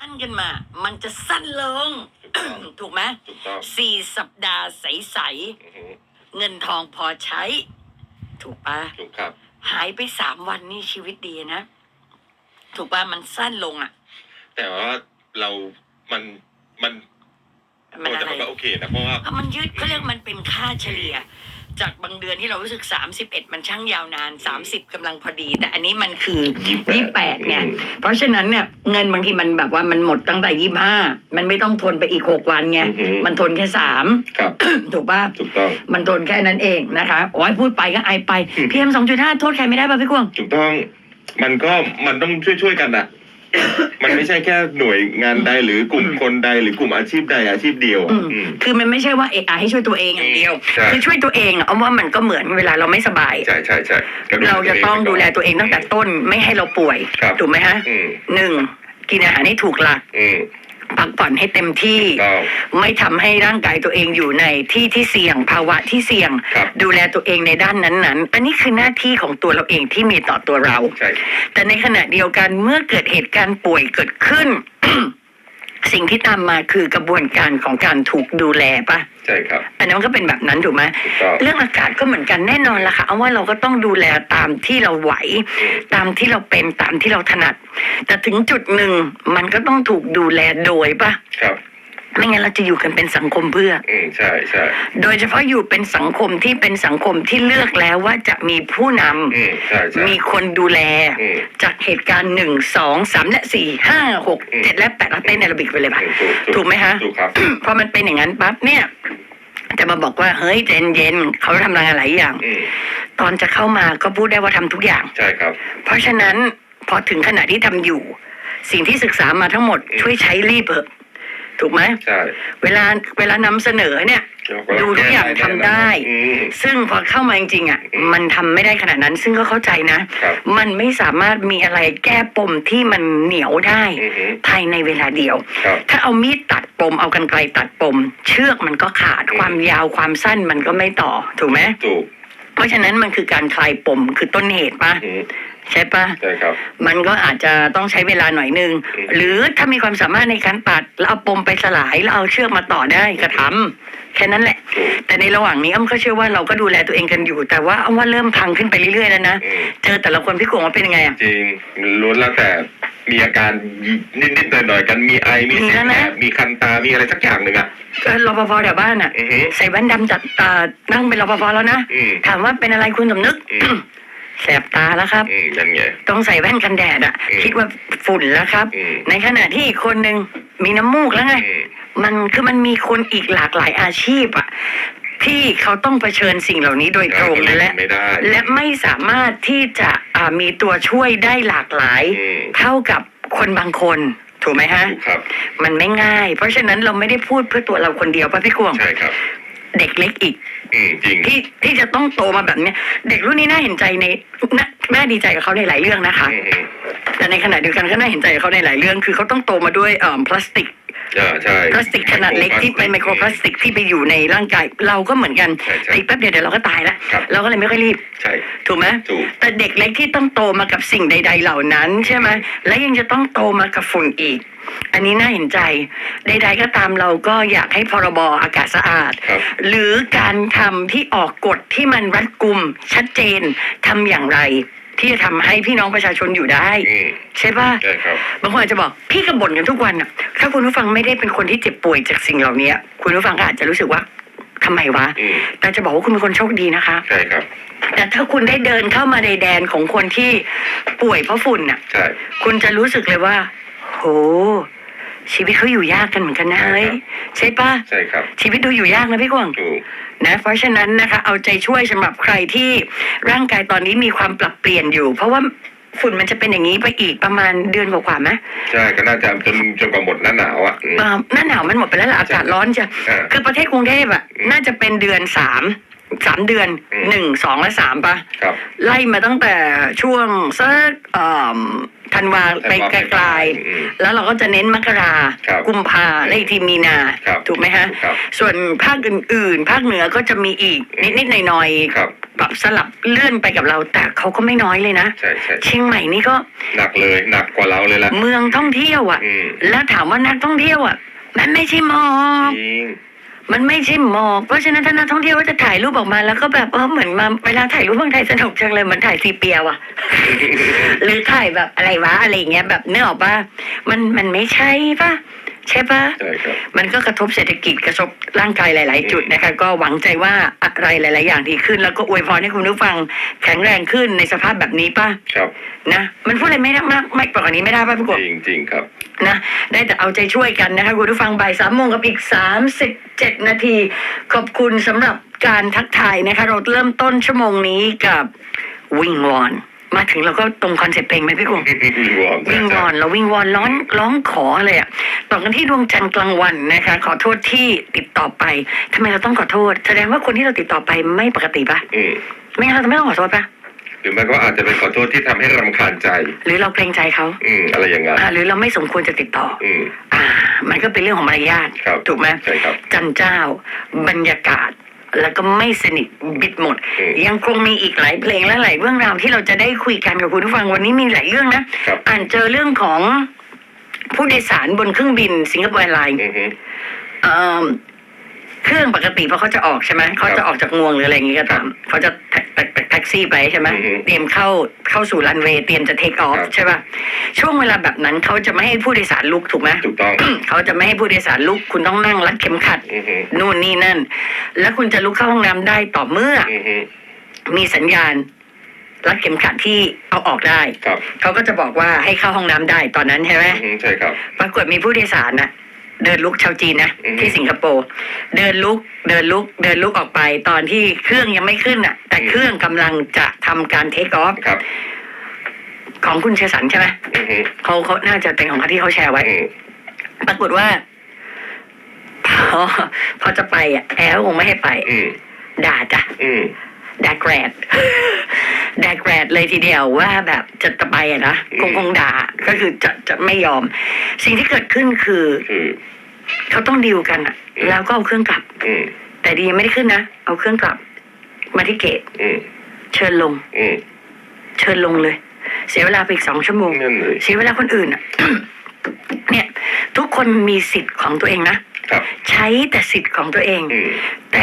สั้นกันมา มันจะสั้นลง ถูกไหมถูกต้องสี่สัปดาห์ใส อือฮึๆ เงินทองพอใช้ ถูกปะ ถูกครับ หายไปสามวันนี่ชีวิตดีนะ ถูกปะมันสั้นลงอะ แต่ว่าเรา มัน มันมันโอ้อะแต่ไรมันก็โอเคนะ เพราะว่า เพราะมันยืดเขาเรียกมันเป็นค่าเฉลี่ย จากบางเดือนที่เรารู้สึกสามสิบเอ็ดมันช่างยาวนานสามสิบกำลังพอดี แต่อันนี้มันคือยี่แปดไงอืมเพราะฉะนั้นเนี่ยเงินบางทีมันแบบว่ามันหมดตั้งแต่ยี่ห้ามันไม่ต้องทนไปอีกหกวันไงอือหือ มันทนแค่สามครับ ถูกป่ะ ถูกต้อง มันทนแค่นั้นเองนะคะ โอ้ยพูดไปก็ไอไปอืม พีเอ็มสองจุดห้าโทษใครไม่ได้ป่ะพี่กวาง ถูกต้อง มันก็มันต้องช่วยช่วยๆกันอะ มันไม่ใช่แค่หน่วยงานใดหรือกลุ่มคนใดหรือกลุ่มอาชีพใดอาชีพเดียวอะอืมอืม คือมันไม่ใช่ว่าเอะอะให้ช่วยตัวเองอย่างเดียว ใช่ คือช่วยตัวเองอะเอาว่ามันก็เหมือนเวลาเราไม่สบาย ใช่ใช่ใช่ก็เราจะต้องดูแลตัวเองตั้งแต่ต้นไม่ให้เราป่วย ครับ ถูกไหมฮะอืมหนึ่งกินอาหารให้ถูกหลัก อืม พักผ่อนให้เต็มที่ต้องไม่ทำให้ร่างกายตัวเองอยู่ในที่ที่เสี่ยงภาวะที่เสี่ยงครับดูแลตัวเองในด้านนั้นๆ อันนี้คือหน้าที่ของตัวเราเองที่มีต่อตัวเราใช่แต่ในขณะเดียวกันเมื่อเกิดเหตุการณ์ป่วยเกิดขึ้น สิ่งที่ตามมาคือกระบวนการของการถูกดูแลปะใช่ครับ อันนั้นมันก็เป็นแบบนั้นถูกไหมถูกต้องเรื่องอากาศก็เหมือนกันแน่นอนละค่ะเอาว่าเราก็ต้องดูแลตามที่เราไหวอืมตามที่เราเป็นตามที่เราถนัด แต่ถึงจุดหนึ่งมันก็ต้องถูกดูแลโดยปะครับ ไม่งั้นเราจะอยู่กันเป็นสังคมเพื่อ อืมใช่ใช่โดยเฉพาะอยู่เป็นสังคมที่เป็นสังคมที่เลือกแล้วว่าจะมีผู้นำ อืมใช่ใช่ มีคนดูแลอืมจากเหตุการณ์หนึ่งสองสามและสี่ห้าหกอืมเจ็ดและแปดแล้วเต้นแอโรบิกไปเลยปะอืมถูกถูกไหมคะถูกครับ พอมันเป็นอย่างนั้นปั๊บเนี่ย จะมาบอกว่าเฮ้ยเย็นเย็นๆเขาทำงานหลายอย่าง อืมตอนจะเข้ามาก็พูดได้ว่าทำทุกอย่าง ใช่ครับ เพราะฉะนั้นพอถึงขณะที่ทำอยู่ สิ่งที่ศึกษามาทั้งหมดอืมช่วยใช้รีบเถอะ ถูกไหมใช่เวลาเวลานำเสนอเนี่ย ดูทุกอย่างทำได้ อืม ซึ่งพอเข้ามาจริงๆอะ อืมมันทำไม่ได้ขนาดนั้น ซึ่งก็เข้าใจนะ ครับ มันไม่สามารถมีอะไรแก้ปมที่มันเหนียวได้ อือฮึภายในเวลาเดียว ครับ ถ้าเอามีดตัดปม เอากันไกลตัดปม เชือกมันก็ขาด อืม ความยาวความสั้นมันก็ไม่ต่อ ถูกไหม ถูกเพราะฉะนั้นมันคือการคลายปม คือต้นเหตุปะอืม ใช่ปะใช่ครับ มันก็อาจจะต้องใช้เวลาหน่อยนึงอืมหรือถ้ามีความสามารถในการตัดแล้วเอาปมไปสลายแล้วเอาเชือกมาต่อได้ก็ทำแค่นั้นแหละถูกแต่ในระหว่างนี้อ้ำก็เชื่อว่าเราก็ดูแลตัวเองกันอยู่ แต่ว่าอ้ำว่าเริ่มพังขึ้นไปเรื่อยๆแล้วนะอืมเจอแต่ละคนพี่กวงว่าเป็นยังไงอะจริงล้วนแล้วแต่มีอาการนิดๆหน่อยๆกันมีไอมีมีเสแล้วมนะหะมีคันตามีอะไรสักอย่างหนึ่งอะก็รปภแถวบ้านอะอือฮึใส่แว่นดำจัดตานั่งเป็นรปภแล้วนะอืมถามว่าเป็นอะไรคุณสมนึกอืม แสบตาแล้วครับ อืมนั่นไง ต้องใส่แว่นกันแดดอะ อืมคิดว่าฝุ่นแล้วครับ อืม ในขณะที่อีกคนหนึ่งมีน้ำมูกแล้วไง อืม มันคือมันมีคนอีกหลากหลายอาชีพอะ ที่เขาต้องเผชิญสิ่งเหล่านี้โดยตรงก็และไม่ได้และไม่สามารถที่จะอ่ามีตัวช่วยได้หลากหลาย อืม เท่ากับคนบางคน ถูกไหมฮะ ถูกครับ มันไม่ง่าย เพราะฉะนั้นเราไม่ได้พูดเพื่อตัวเราคนเดียวป่ะพี่กวง ใช่ครับ เด็กเล็กอีก อืมจริง ที่ที่จะต้องโตมาแบบเนี้ย เด็กรุ่นนี้น่าเห็นใจในน่าแม่ดีใจกับเขาในหลายเรื่องนะคะ อืมอืมแต่ในขณะเดียวกันก็น่าเห็นใจกับเขาในหลายเรื่อง คือเขาต้องโตมาด้วยเอ่อพลาสติก อ่าใช่พลาสติกขนาดเล็กที่เป็นไมโครพลาสติกที่ไปอยู่ในร่างกายเราก็เหมือนกันใช่ใช่อีกแป๊บเดียวเดี๋ยวเราก็ตายแล้วครับ เราก็เลยไม่ค่อยรีบ ใช่ ถูกไหมถูก แต่เด็กเล็กที่ต้องโตมากับสิ่งใด ๆ เหล่านั้นใช่ไหมและยังจะต้องโตมากับฝุ่นอีก อันนี้น่าเห็นใจ ใด ๆ ก็ตามเราก็อยากให้พรบอากาศสะอาด ครับ หรือการทำที่ออกกฎที่มันรัดกุมชัดเจนทำอย่างไร ที่จะทำให้พี่น้องประชาชนอยู่ได้ อืมใช่ปะ ใช่ครับ บางคนอาจจะบอกพี่ก็บ่นกันทุกวันอะ ถ้าคุณผู้ฟังไม่ได้เป็นคนที่เจ็บป่วยจากสิ่งเหล่านี้คุณผู้ฟังก็อาจจะรู้สึกว่าทำไมวะ อืมแต่จะบอกว่าคุณเป็นคนโชคดีนะคะ ใช่ครับ แต่ถ้าคุณได้เดินเข้ามาในแดนของคนที่ป่วยเพราะฝุ่นน่ะ ใช่ คุณจะรู้สึกเลยว่า โห ชีวิตเขาอยู่ยากกันเหมือนกันนะเฮ้ยใช่ปะใช่ครับ ชีวิตดูอยู่ยากนะพี่กวางถูกนะเพราะฉะนั้นนะคะ เอาใจช่วยสำหรับใครที่ร่างกายตอนนี้มีความปรับเปลี่ยนอยู่ เพราะว่าฝุ่นมันจะเป็นอย่างนี้ไปอีกประมาณเดือนกว่าๆไหมใช่ก็น่าจะจนจนกว่าหมดหน้าหนาวอะอืมเอ่อหน้าหนาวมันหมดไปแล้วล่ะอากาศร้อนจะอ่าคือประเทศกรุงเทพอะอืมน่าจะเป็นเดือนสาม สามเดือนอืม หนึ่งสองและสามปะครับ ไล่มาตั้งแต่ช่วงสักเอ่อธันวาไปธันวาไกลอืม ๆ แล้วเราก็จะเน้นมกราครับกุมภาและอีกทีมีนา ครับถูกไหมฮะ ครับส่วนภาคอื่นๆ ภาคเหนือก็จะมีอีก อืม นิด ๆ หน่อยครับๆปรับสลับเลื่อนไปกับเราแต่เขาก็ไม่น้อยเลยนะ ใช่ใช่เชียงใหม่นี่ก็หนักเลยหนักกว่าเราเลยล่ะเมืองท่องเที่ยวอะ อืมแล้วถามว่านักท่องเที่ยวอะ มันไม่ใช่หมอกจริง มันไม่ใช่หมอก เพราะฉะนั้นถ้านักท่องเที่ยวก็จะถ่ายรูปออกมาแล้วก็แบบเออเหมือนมาเวลาถ่ายรูปเมืองไทยสนุกจังเลยเหมือนถ่ายซีเปียว่ะ หรือถ่ายแบบอะไรวะอะไรเงี้ยแบบเนื้อออกปะมันมันไม่ใช่ปะ ใช่ปะใช่ครับ มันก็กระทบเศรษฐกิจกระทบร่างกายหลาย ๆ จุดนะคะ ก็หวังใจว่าอะไรหลาย ๆ อย่างดีขึ้น แล้วก็อวยพรให้คุณผู้ฟังแข็งแรงขึ้นในสภาพแบบนี้ป่ะครับนะมันพูดอะไรไม่ได้มากไม่กว่านี้ไม่ได้ป่ะพี่กบจริงจริงครับนะได้แต่เอาใจช่วยกันนะคะคุณผู้ฟังบ่ายสามโมงกับอีกสามสิบเจ็ดนาที ขอบคุณสำหรับการทักทายนะคะ เราเริ่มต้นชั่วโมงนี้กับวิงวอนมาถึงเราก็ตรงคอนเซ็ปต์เพลงไหมพี่กุ้งวอร์มวิงวอนเราวิงวอนร้องร้องขอเลยอะ ต่อกันที่ดวงจันทร์กลางวันนะคะ ขอโทษที่ติดต่อไปทำไมเราต้องขอโทษ แสดงว่าคนที่เราติดต่อไปไม่ปกติปะอืมไม่งั้นเราจะไม่ต้องขอโทษปะหรือไม่ก็อาจจะเป็นขอโทษที่ทำให้รำคาญใจ หรือเราเกรงใจเขาอืมอะไรอย่างเงี้ยอ่าหรือเราไม่สมควรจะติดต่อ อืมอ่า มันก็เป็นเรื่องของมารยาทครับถูกไหมใช่ครับจันเจ้า บรรยากาศแล้วก็ไม่สนิทบิดหมดอืมยังคงมีอีกหลายเพลงและหลายเรื่องราวที่เราจะได้คุยกันกับคุณผู้ฟังวันนี้มีหลายเรื่องนะครับอ่านเจอเรื่องของ ผู้โดยสารบนเครื่องบินสิงคโปร์แอร์ไลน์อือฮึเอิ่มเครื่องปกติเพราะเขาจะออกใช่ไหมเขาจะออกจากงวงหรืออะไรอย่างงี้ก็ตามเขาจะแท็กแท็กแท็กแท็กซี่ไปใช่ไหมอือฮึเตรียมเข้าเข้าสู่รันเวย์เตรียมจะเทคออฟครับ ใช่ป่ะช่วงเวลาแบบนั้นเขาจะไม่ให้ผู้โดยสารลุกถูกไหม ถูกต้อง เขาจะไม่ให้ผู้โดยสารลุกคุณต้องนั่งรัดเข็มขัดอือฮึนู่นนี่นั่น แล้วคุณจะลุกเข้าห้องน้ำได้ต่อเมื่อ อือฮึมีสัญญาณ รัดเข็มขัดที่เอาออกได้ครับเขาก็จะบอกว่าให้เข้าห้องน้ำได้ตอนนั้นใช่ไหม อือฮึใช่ครับ ปรากฏมีผู้โดยสารน่ะ เดินลุกชาวจีนนะอือฮึที่สิงคโปร์เดินลุกเดินลุกเดินลุกออกไปตอนที่เครื่องยังไม่ขึ้นอะ แต่อืม เครื่องกำลังจะทำการเทคออฟครับของคุณเชยสันใช่ไหมอือฮึเขาเขาน่าจะเป็นของเขาที่เขาแชร์ไว้ อืมปรากฏว่า พอพอจะไปอะแอร์ก็คงไม่ให้ไป อืมด่าจ้ะอืม ด่าแกรดด่าแกรดเลยทีเดียวว่าแบบจะจะไปอะนะอืมคงคงด่าก็คือจะจะไม่ยอม สิ่งที่เกิดขึ้นคือคือเขาต้องดีลกันอะอืมแล้วก็เอาเครื่องกลับอืมแต่ดียังไม่ได้ขึ้นนะเอาเครื่องกลับ มาที่เกตอืมเชิญลงอืมเชิญลงเลย เสียเวลาไปอีกสองชั่วโมงนั่นเลยเสียเวลาคนอื่นอะเนี่ย ทุกคนมีสิทธิ์ของตัวเองนะครับใช้แต่สิทธิ์ของตัวเองอืมแต่